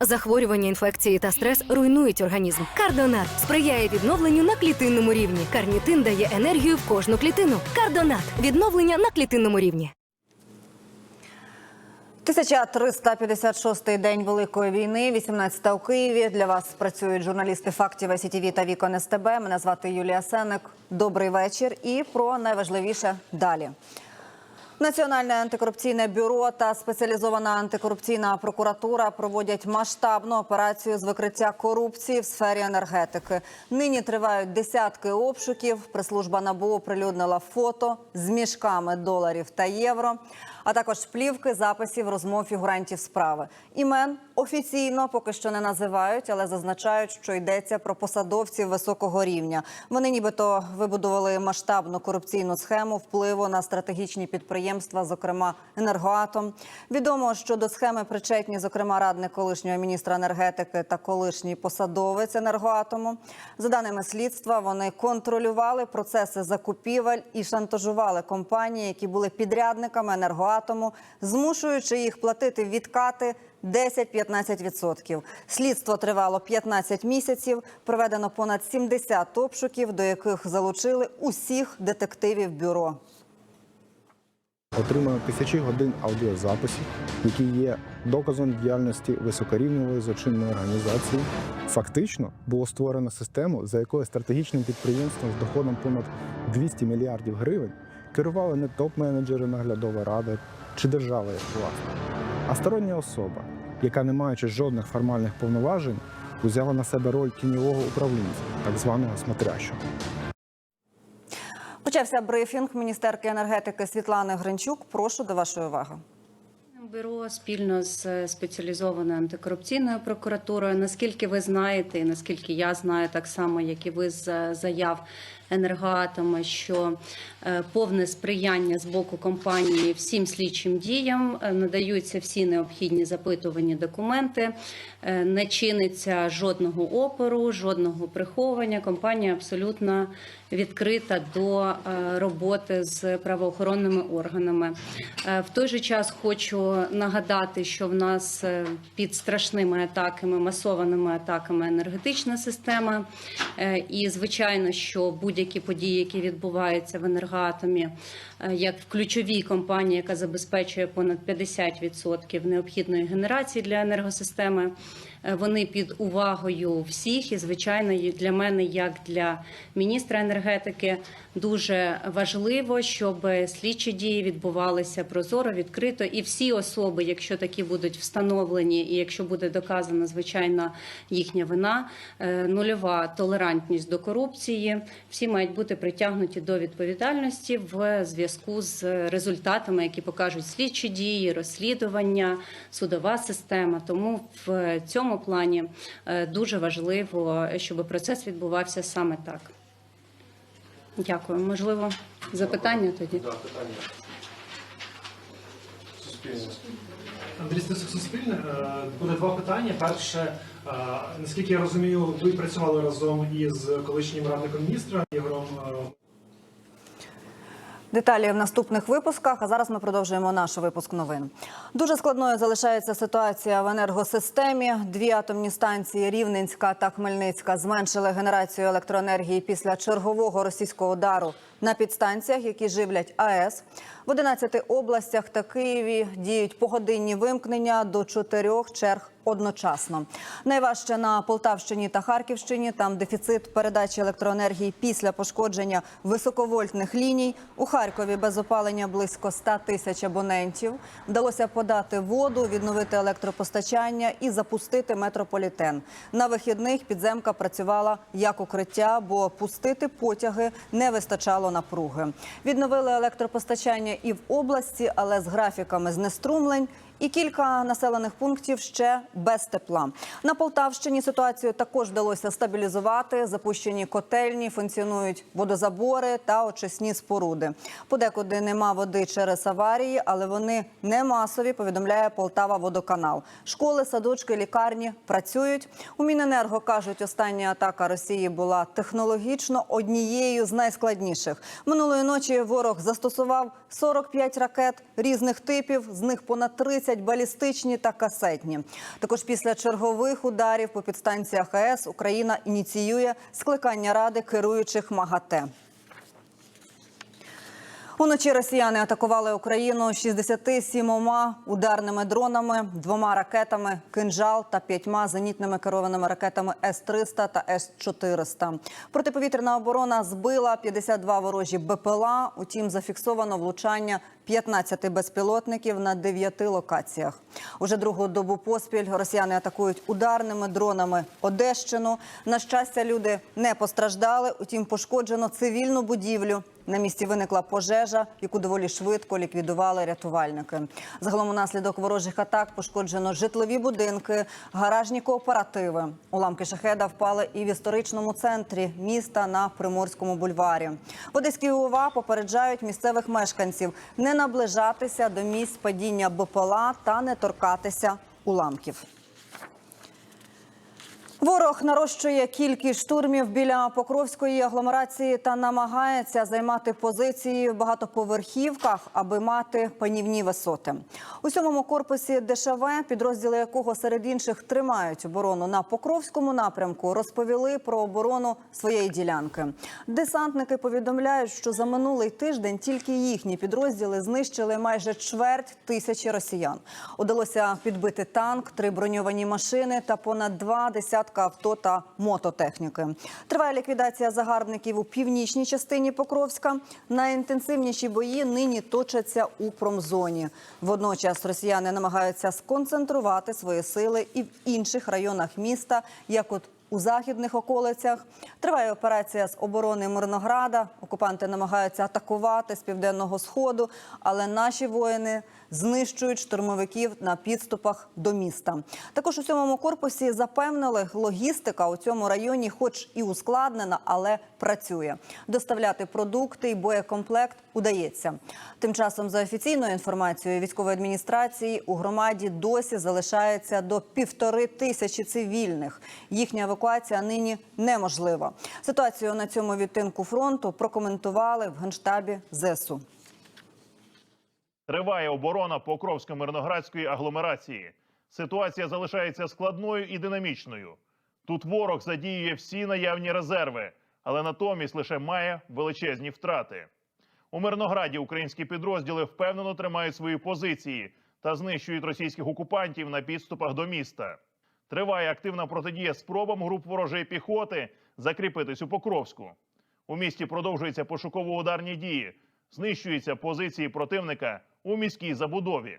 Захворювання, інфекції та стрес руйнують організм. Кардонат сприяє відновленню на клітинному рівні. Карнітин дає енергію в кожну клітину. Кардонат відновлення на клітинному рівні. 1356-й день Великої війни, 18 у Києві. Для вас працюють журналісти фактів СІТВ та Вікон СТБ. Мене звати Юлія Сенек. Добрий вечір. І про найважливіше далі. Національне антикорупційне бюро та спеціалізована антикорупційна прокуратура проводять масштабну операцію з викриття корупції в сфері енергетики. Нині тривають десятки обшуків. Прислужба НАБУ оприлюднила фото з мішками доларів та євро, а також плівки записів розмов фігурантів справи. Імен офіційно поки що не називають, але зазначають, що йдеться про посадовців високого рівня. Вони нібито вибудували масштабну корупційну схему впливу на стратегічні підприємства, зокрема енергоатом. Відомо, що до схеми причетні, зокрема, радник колишнього міністра енергетики та колишній посадовець енергоатому. За даними слідства, вони контролювали процеси закупівель і шантажували компанії, які були підрядниками енергоатому, змушуючи їх платити відкати 10-15%. Слідство тривало 15 місяців. Проведено понад 70 обшуків, до яких залучили усіх детективів бюро. Отримано тисячі годин аудіозаписів, які є доказом діяльності високорівневої злочинної організації. Фактично було створено систему, за якою стратегічним підприємством з доходом понад 200 мільярдів гривень керували не топ-менеджери наглядової ради чи держава як власник, а стороння особа, яка, не маючи жодних формальних повноважень, узяла на себе роль тіньового управлінця, так званого смотрящого. Почався брифінг міністерки енергетики Світлани Гринчук. Прошу до вашої уваги. Бюро спільно з спеціалізованою антикорупційною прокуратурою. Наскільки ви знаєте, і наскільки я знаю, так само як і ви з заяв енергоатома, що е, повне сприяння з боку компанії всім слідчим діям е, надаються всі необхідні запитувані документи, е, не чиниться жодного опору, жодного приховування. Компанія абсолютно відкрита до роботи з правоохоронними органами. В той же час хочу нагадати, що в нас під страшними атаками, масованими атаками енергетична система. І звичайно, що будь-які події, які відбуваються в енергоатомі, е, як в ключовій компанії, яка забезпечує понад 50% необхідної генерації для енергосистеми. Е, Вони під увагою всіх, і звичайно, для мене, як для міністра енергетики, дуже важливо, щоб слідчі дії відбувалися прозоро, відкрито, і всі особи, якщо такі будуть встановлені, і якщо буде доказана звичайно їхня вина, е, нульова толерантність до корупції, всі мають бути притягнуті до відповідальності в зв'язку з результатами, які покажуть слідчі дії, розслідування, судова система. Тому в цьому плані е, дуже важливо, щоб процес відбувався саме так. Дякую. Можливо, запитання тоді. Андрій Стасик Суспільне. Е, Буде два питання. Перше, е, наскільки я розумію, ви працювали разом із колишнім радником міністра Ігорем е, Деталі в наступних випусках. А зараз ми продовжуємо наш випуск новин. Дуже складною залишається ситуація в енергосистемі. Дві атомні станції Рівненська та Хмельницька зменшили генерацію електроенергії після чергового російського удару на підстанціях, які живлять АЕС. В 11 областях та Києві діють погодинні вимкнення до чотирьох черг одночасно. Найважче на Полтавщині та Харківщині. Там дефіцит передачі електроенергії після пошкодження високовольтних ліній. У Харкові без опалення близько 100 тисяч абонентів. Вдалося подати воду, відновити електропостачання і запустити метрополітен. На вихідних підземка працювала як укриття, бо пустити потяги не вистачало напруги. Відновили електропостачання і в області, але з графіками знеструмлень. І кілька населених пунктів ще без тепла. На Полтавщині ситуацію також вдалося стабілізувати. Запущені котельні, функціонують водозабори та очисні споруди. Подекуди нема води через аварії, але вони не масові. Повідомляє Полтава Водоканал. Школи, садочки, лікарні працюють. У Міненерго кажуть, остання атака Росії була технологічно однією з найскладніших. Минулої ночі ворог застосував 45 ракет різних типів. З них понад 30 30 балістичні та касетні. Також після чергових ударів по підстанціях АЕС Україна ініціює скликання ради керуючих МАГАТЕ. Уночі росіяни атакували Україну 67 ударними дронами, двома ракетами «Кинжал» та п'ятьма зенітними керованими ракетами С-300 та С-400. Протиповітряна оборона збила 52 ворожі БПЛА, утім зафіксовано влучання 15 безпілотників на 9 локаціях. Уже другу добу поспіль росіяни атакують ударними дронами Одещину. На щастя, люди не постраждали, утім пошкоджено цивільну будівлю. На місці виникла пожежа, яку доволі швидко ліквідували рятувальники. Загалом унаслідок ворожих атак пошкоджено житлові будинки, гаражні кооперативи. Уламки шахеда впали і в історичному центрі міста на Приморському бульварі. В Одеській ОВА попереджають місцевих мешканців не наближатися до місць падіння БПЛА та не торкатися уламків. Ворог нарощує кількість штурмів біля Покровської агломерації та намагається займати позиції в багатоповерхівках, аби мати панівні висоти. У сьомому корпусі ДШВ, підрозділи якого серед інших тримають оборону на Покровському напрямку, розповіли про оборону своєї ділянки. Десантники повідомляють, що за минулий тиждень тільки їхні підрозділи знищили майже чверть тисячі росіян. Удалося підбити танк, три броньовані машини та понад два десятка авто та мототехніки. Триває ліквідація загарбників у північній частині Покровська. Найінтенсивніші бої нині точаться у промзоні. Водночас росіяни намагаються сконцентрувати свої сили і в інших районах міста, як от у західних околицях триває операція з оборони Мирнограда. Окупанти намагаються атакувати з південного сходу, але наші воїни знищують штурмовиків на підступах до міста. Також у сьомому корпусі запевнили, логістика у цьому районі, хоч і ускладнена, але працює. Доставляти продукти і боєкомплект удається. Тим часом, за офіційною інформацією військової адміністрації, у громаді досі залишається до півтори тисячі цивільних. Їхня евакуація нині неможлива. Ситуацію на цьому відтинку фронту прокоментували в генштабі ЗСУ. Триває оборона Покровсько-Мирноградської агломерації. Ситуація залишається складною і динамічною. Тут ворог задіює всі наявні резерви, але натомість лише має величезні втрати. У Мирнограді українські підрозділи впевнено тримають свої позиції та знищують російських окупантів на підступах до міста. Триває активна протидія спробам груп ворожої піхоти закріпитись у Покровську. У місті продовжуються пошуково-ударні дії, знищуються позиції противника у міській забудові.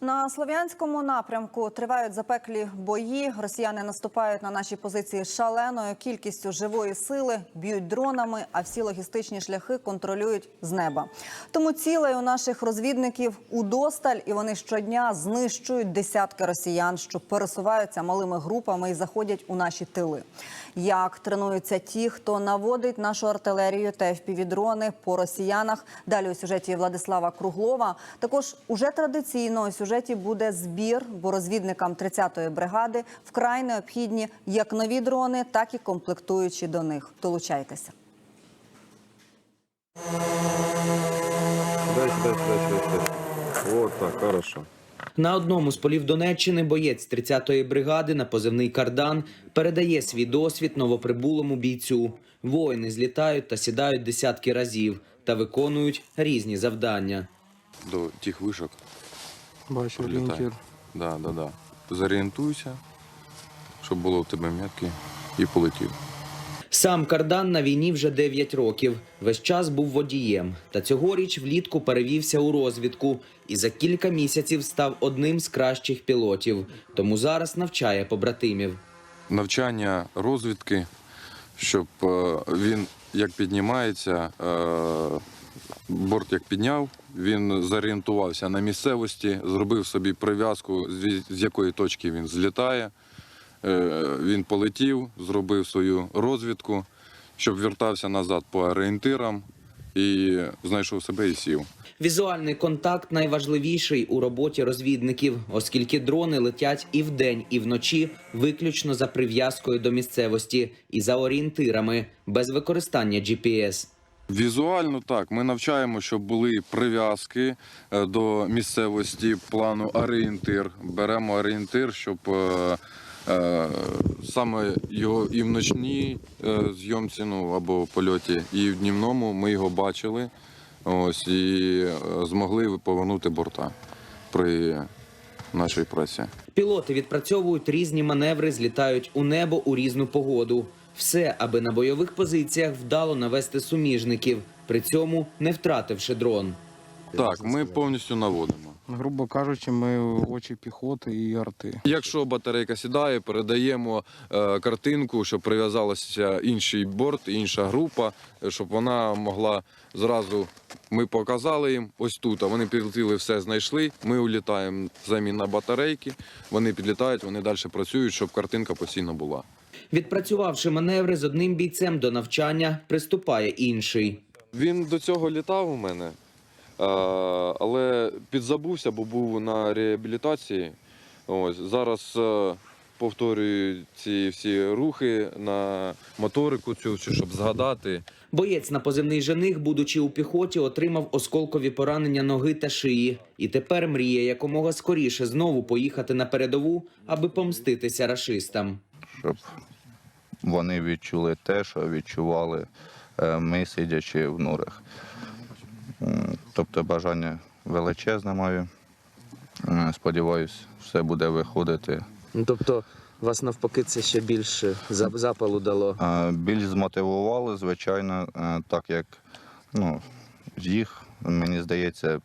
На слов'янському напрямку тривають запеклі бої. Росіяни наступають на наші позиції шаленою кількістю живої сили, б'ють дронами, а всі логістичні шляхи контролюють з неба. Тому цілей у наших розвідників удосталь, і вони щодня знищують десятки росіян, що пересуваються малими групами і заходять у наші тили. Як тренуються ті, хто наводить нашу артилерію та FPV-дрони по росіянах? Далі у сюжеті Владислава Круглова. Також уже традиційно у сюжеті буде збір, бо розвідникам 30-ї бригади вкрай необхідні як нові дрони, так і комплектуючі до них. Долучайтеся. Дай сюда, сюда, сюда, сюда. Вот так, хорошо. На одному з полів Донеччини боєць 30-ї бригади на позивний кардан передає свій досвід новоприбулому бійцю. Воїни злітають та сідають десятки разів та виконують різні завдання. До тих вишок Бачу орієнтир. Да, да, да. Зорієнтуйся, щоб було в тебе метки, і полетів. Сам кардан на війні вже 9 років. Весь час був водієм. Та цьогоріч влітку перевівся у розвідку і за кілька місяців став одним з кращих пілотів. Тому зараз навчає побратимів. Навчання розвідки, щоб е, він як піднімається, е, борт як підняв, він зорієнтувався на місцевості, зробив собі прив'язку, з якої точки він злітає. Е, Він полетів, зробив свою розвідку, щоб вертався назад по орієнтирам і знайшов себе і сів. Візуальний контакт найважливіший у роботі розвідників, оскільки дрони летять і вдень, і вночі, виключно за прив'язкою до місцевості і за орієнтирами, без використання GPS. Візуально так, ми навчаємо, щоб були прив'язки е, до місцевості плану орієнтир. Беремо орієнтир, щоб е, е, саме його і в ночній зйомці, ну або польоті, і в днівному ми його бачили. Ось і змогли повернути борта при нашій праці. Пілоти відпрацьовують різні маневри, злітають у небо у різну погоду. Все, аби на бойових позиціях вдало навести суміжників, при цьому не втративши дрон. Так, ми повністю наводимо. Грубо кажучи, ми очі піхоти і арти. Якщо батарейка сідає, передаємо е, картинку, щоб прив'язалася інший борт, інша група, щоб вона могла зразу. Ми показали їм ось тут. А вони підлетіли, все знайшли. Ми улітаємо заміна батарейки. Вони підлітають, вони далі працюють, щоб картинка постійно була. Відпрацювавши маневри з одним бійцем до навчання, приступає інший. Він до цього літав у мене, е, але підзабувся, бо був на реабілітації. Ось зараз е, повторюю ці всі рухи на моторику, цю, цю, щоб згадати. Боєць на позивний жених, будучи у піхоті, отримав осколкові поранення ноги та шиї. І тепер мріє якомога скоріше знову поїхати на передову, аби помститися рашистам. щоб вони відчули те, що відчували е, ми, сидячи в норах. Тобто бажання величезне маю. Сподіваюсь, все буде виходити. Ну, тобто вас навпаки це ще більше запалу дало. Е, Більш змотивували, звичайно, е, так як ну, їх, мені здається,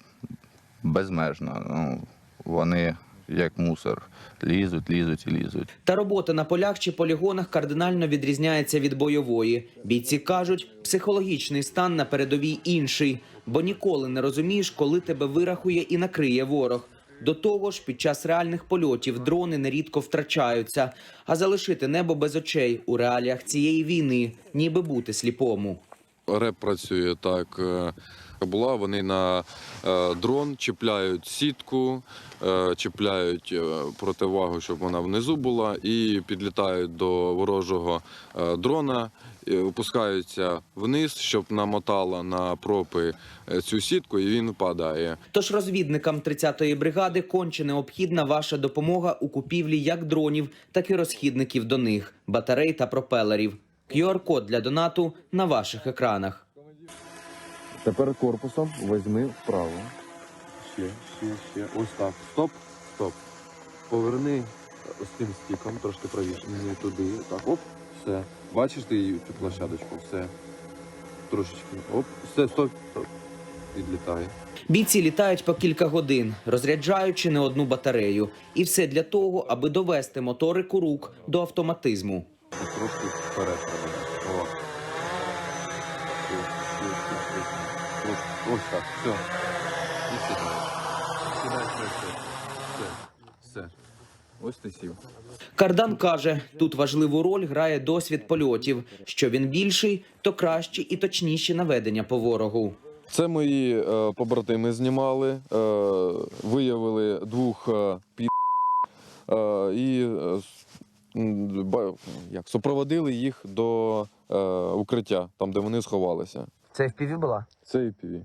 безмежно. Ну, вони як мусор лізуть, лізуть і лізуть. Та робота на полях чи полігонах кардинально відрізняється від бойової. Бійці кажуть, психологічний стан на передовій інший, бо ніколи не розумієш, коли тебе вирахує і накриє ворог. До того ж, під час реальних польотів дрони нерідко втрачаються, а залишити небо без очей у реаліях цієї війни, ніби бути сліпому. Реп працює так. Е, Була вони на е, дрон, чіпляють сітку, е, чіпляють е, противагу, щоб вона внизу була, і підлітають до ворожого дрона, опускаються вниз, щоб намотала на пропи цю сітку, і він падає. Тож розвідникам 30-ї бригади конче необхідна ваша допомога у купівлі як дронів, так і розхідників до них, батарей та пропелерів. QR-код для донату на ваших екранах. Тепер корпусом візьми вправо. Ще, ще, ще. Ось так. Стоп, стоп. Поверни з тим стіком, трошки правіше. Не туди. Так, оп, все. Бачиш ти її, цю площадочку? Все. Трошечки. Оп, все, стоп, стоп. Відлітає. Бійці літають по кілька годин, розряджаючи не одну батарею, і все для того, аби довести моторику рук до автоматизму. Трошки вперед треба. О. Ось, ось так, все. І сідай. Сідай, все, все. Все. Все. Ось ти сів. Кардан каже, тут важливу роль грає досвід польотів. Що він більший, то кращі і точніші наведення по ворогу. Це мої е, побратими знімали, е, виявили двох е, пі... е, і е, ба- як, супроводили їх до е, укриття, там де вони сховалися. Це FPV була? Це IPV.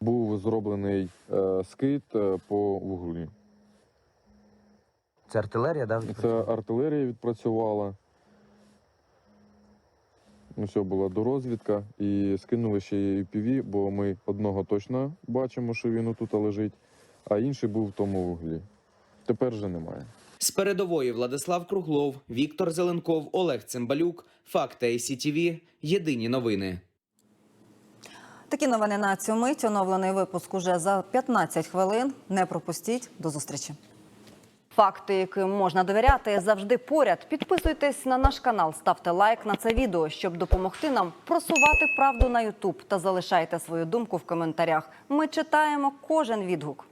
Був зроблений е, скид е, по вуглі. Це артилерія, да? Це артилерія відпрацювала. Ну, все, була дорозвідка і скинули ще й IPV, бо ми одного точно бачимо, що він отут лежить, а інший був в тому вуглі. Тепер вже немає. З передової Владислав Круглов, Віктор Зеленков, Олег Цимбалюк. Факти ICTV. Єдині новини. Такі новини на цю мить. Оновлений випуск уже за 15 хвилин. Не пропустіть. До зустрічі. Факти, яким можна довіряти, завжди поряд. Підписуйтесь на наш канал, ставте лайк на це відео, щоб допомогти нам просувати правду на Ютуб та залишайте свою думку в коментарях. Ми читаємо кожен відгук.